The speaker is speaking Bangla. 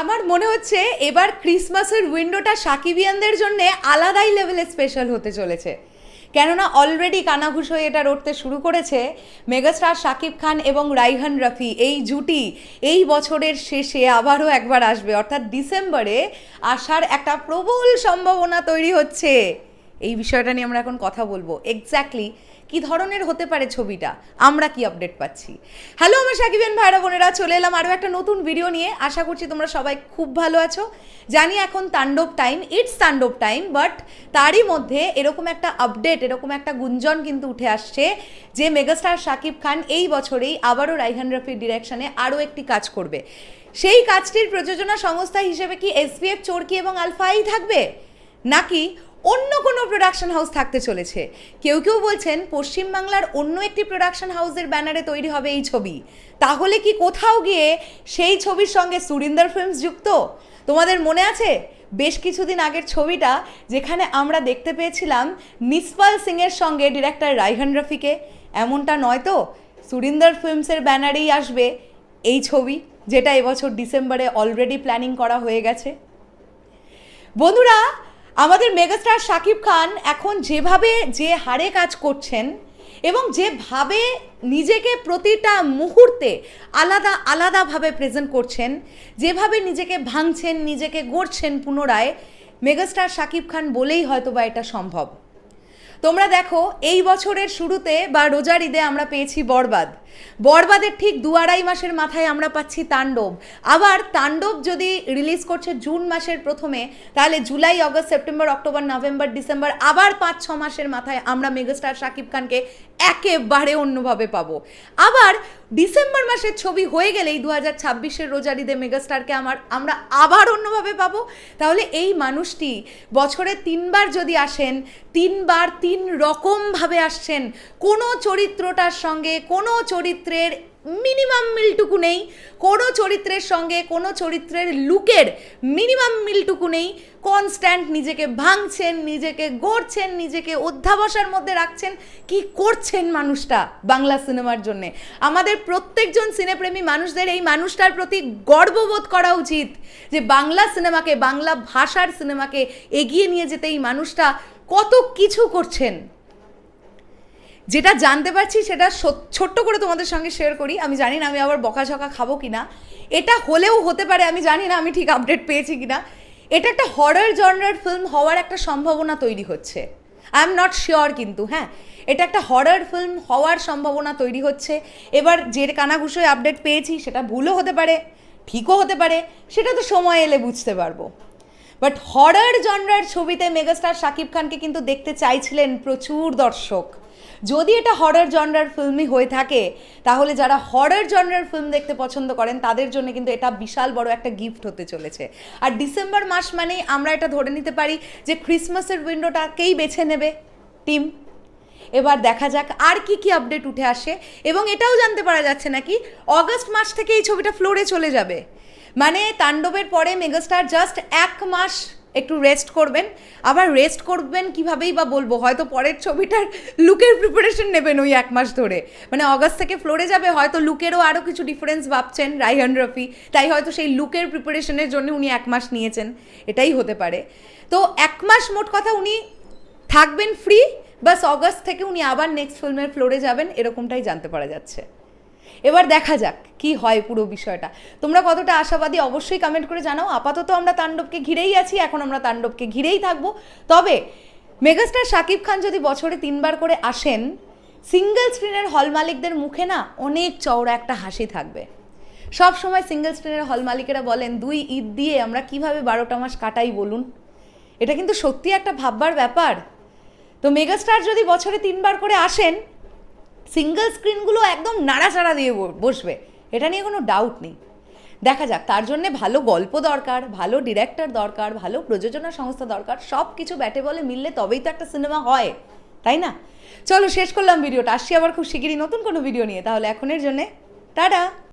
আমার মনে হচ্ছে এবার ক্রিসমাসের উইন্ডোটা সাকিবিয়ানদের জন্য আলাদাই লেভেলে স্পেশাল হতে চলেছে। কেননা অলরেডি কানাঘুষ হয়ে এটা রটতে শুরু করেছে মেগাস্টার শাকিব খান এবং রাইহান রফি এই জুটি এই বছরের শেষে আবারও একবার আসবে। অর্থাৎ ডিসেম্বরে আসার একটা প্রবল সম্ভাবনা তৈরি হচ্ছে। এই বিষয়টা নিয়ে আমরা এখন কথা বলব। এক্স্যাক্টলি কি ধরনের হতে পারে ছবিটা? আমরা কি আপডেট পাচ্ছি? হ্যালো আমার সাকিবেন ভাইরা, বোনেরা, চলে এলাম আরও একটা নতুন ভিডিও নিয়ে। আশা করছি তোমরা সবাই খুব ভালো আছো। জানি এখন তাণ্ডব time it's tandav time but তারই মধ্যে এরকম একটা আপডেট এরকম একটা গুঞ্জন কিন্তু উঠে আসছে যে মেগাস্টার শাকিব খান এই বছরেই আবারও রাইহান রফির ডিরেকশনে আরও একটি কাজ করবে। সেই কাজটির প্রযোজনা সংস্থা হিসেবে কি এসবিএফ চরকি এবং আলফাই থাকবে? নাকি অন্য কোনো প্রোডাকশন হাউস থাকতে চলেছে। কেউ কেউ বলছেন পশ্চিমবাংলার অন্য একটি প্রোডাকশন হাউসের ব্যানারে তৈরি হবে এই ছবি। তাহলে কি কোথাও গিয়ে সেই ছবির সঙ্গে সুরিন্দর ফিল্মস যুক্ত? তোমাদের মনে আছে? বেশ কিছুদিন আগের ছবিটা, যেখানে আমরা দেখতে পেয়েছিলাম নিসপাল সিংয়ের সঙ্গে ডিরেক্টর রাইহান রফিকে। এমনটা নয় তো? সুরিন্দর ফিল্মসের ব্যানারেই আসবে এই ছবি, যেটা এবছর ডিসেম্বরে অলরেডি প্ল্যানিং করা হয়ে গেছে। বন্ধুরা আমাদের মেগাস্টার শাকিব খান এখন যেভাবে যে হারে কাজ করছেন এবং যেভাবে নিজেকে প্রতিটা মুহূর্তে আলাদা আলাদাভাবে প্রেজেন্ট করছেন, যেভাবে নিজেকে ভাঙছেন, নিজেকে গড়ছেন পুনরায়, মেগাস্টার শাকিব খান বলেই হয়তোবা এটা সম্ভব। তোমরা দেখো, এই বছরের শুরুতে বা রোজার ঈদে আমরা পেয়েছি বরবাদ। বরবাদের ঠিক দু আড়াই মাসের মাথায় আমরা পাচ্ছি তাণ্ডব। আবার তাণ্ডব যদি রিলিজ করছে জুন মাসের প্রথমে, তাহলে July, August, September, October, November, December, আবার পাঁচ, ছ মাসের মাথায় আমরা মেগাস্টার শাকিব খানকে একেবারে অন্যভাবে পাবো। আবার ডিসেম্বর মাসের ছবি হয়ে গেলেই দু হাজার ছাব্বিশের রোজার ঈদে মেগাস্টারকে আমার, আমরা আবার অন্যভাবে পাবো। তাহলে এই মানুষটি বছরে তিনবার যদি আসেন, তিনবার তিন রকমভাবে আসছেন, কোনো চরিত্রটার সঙ্গে, কোনো চরিত্রের মিনিমাম মিলটুকু নেই। কোনো চরিত্রের সঙ্গে, কোনো চরিত্রের লুকের মিনিমাম মিলটুকু নেই। কনস্ট্যান্ট নিজেকে ভাঙছেন, নিজেকে গড়ছেন, নিজেকে অধ্যাবসার মধ্যে রাখছেন। কি করছেন মানুষটা বাংলা সিনেমার জন্যে? আমাদের প্রত্যেকজন সিনেপ্রেমী মানুষদের এই মানুষটার প্রতি গর্ববোধ করা উচিত যে বাংলা সিনেমাকে, বাংলা ভাষার সিনেমাকে এগিয়ে নিয়ে যেতে এই মানুষটা কত কিছু করছেন। যেটা জানতে পারছি সেটা ছোট্ট করে তোমাদের সঙ্গে শেয়ার করি। আমি জানি না আমি আবার বকাঝকা খাব কি না এটা হলেও হতে পারে, আমি জানি না আমি ঠিক আপডেট পেয়েছি কি না এটা একটা হরর জনরার ফিল্ম হওয়ার একটা সম্ভাবনা তৈরি হচ্ছে। আই এম নট শিওর কিন্তু হ্যাঁ। এটা একটা হরর ফিল্ম হওয়ার সম্ভাবনা তৈরি হচ্ছে। এবার যে কানাঘুষোয় আপডেট পেয়েছি, সেটা ভুলও হতে পারে, ঠিকও হতে পারে, সেটা তো সময় এলে বুঝতে পারব। বাট হরর জনরার ছবিতে মেগাস্টার শাকিব খানকে কিন্তু দেখতে চাইছিলেন প্রচুর দর্শক। যদি এটা হরর জনরার ফিল্মই হয়ে থাকে, তাহলে যারা হরর জনরার ফিল্ম দেখতে পছন্দ করেন, তাদের জন্য কিন্তু এটা বিশাল বড় একটা গিফট হতে চলেছে। আর ডিসেম্বর মাস মানেই আমরা এটা ধরে নিতে পারি যে ক্রিসমাসের উইন্ডোটাকেই বেছে নেবে টিম এবার দেখা যাক আর কি কি আপডেট উঠে আসে। এবং এটাও জানতে পারা যাচ্ছে নাকি অগস্ট মাস থেকে এই ছবিটা ফ্লোরে চলে যাবে। মানে তাণ্ডবের পরে মেগাস্টার জাস্ট এক মাস একটু রেস্ট করবেন। আবার রেস্ট করবেন কিভাবেই বা বলব? হয়তো পরের ছবিটার লুকের প্রিপারেশন নেবেন ওই এক মাস ধরে। মানে অগস্ট থেকে ফ্লোরে যাবে, হয়তো লুকেরও আরও কিছু ডিফারেন্স ভাবছেন রাইহান রফি। তাই হয়তো সেই লুকের প্রিপারেশনের জন্য উনি এক মাস নিয়েছেন। এটাই হতে পারে। তো এক মাস মোট কথা উনি থাকবেন ফ্রি বাস অগস্ট থেকে উনি আবার নেক্সট ফিল্মের ফ্লোরে যাবেন, এরকমটাই জানতে পারা যাচ্ছে। এবার দেখা যাক কি হয় পুরো বিষয়টা। তোমরা কতটা আশাবাদী অবশ্যই কমেন্ট করে জানাও। আপাতত আমরা তাণ্ডবকে ঘিরেই আছি, এখন আমরা তাণ্ডবকে ঘিরেই থাকব। তবে মেগাস্টার শাকিব খান যদি বছরে তিনবার করে আসেন সিঙ্গেল স্ক্রিনের হল মালিকদের মুখে না অনেক চওড়া একটা হাসি থাকবে। সব সময় সিঙ্গেল স্ক্রিনের হল মালিকেরা বলেন, দুই ঈদ দিয়ে আমরা কীভাবে বারোটা মাস কাটাই বলুন? এটা কিন্তু সত্যি একটা ভাববার ব্যাপার। তো মেগাস্টার যদি বছরে তিনবার করে আসেন সিঙ্গেল স্ক্রিনগুলো একদম নাড়াচাড়া দিয়ে বসবে। এটা নিয়ে কোনো ডাউট নেই। দেখা যাক, তার জন্যে ভালো গল্প দরকার, ভালো ডিরেক্টর দরকার, ভালো প্রযোজনা সংস্থা দরকার সব কিছু ব্যাটে বলে মিললে তবেই তো একটা সিনেমা হয়, তাই না? চলো শেষ করলাম ভিডিওটা। আসছি আবার খুব শিগগিরই নতুন কোনো ভিডিও নিয়ে। তাহলে এখনের জন্যে টাটা!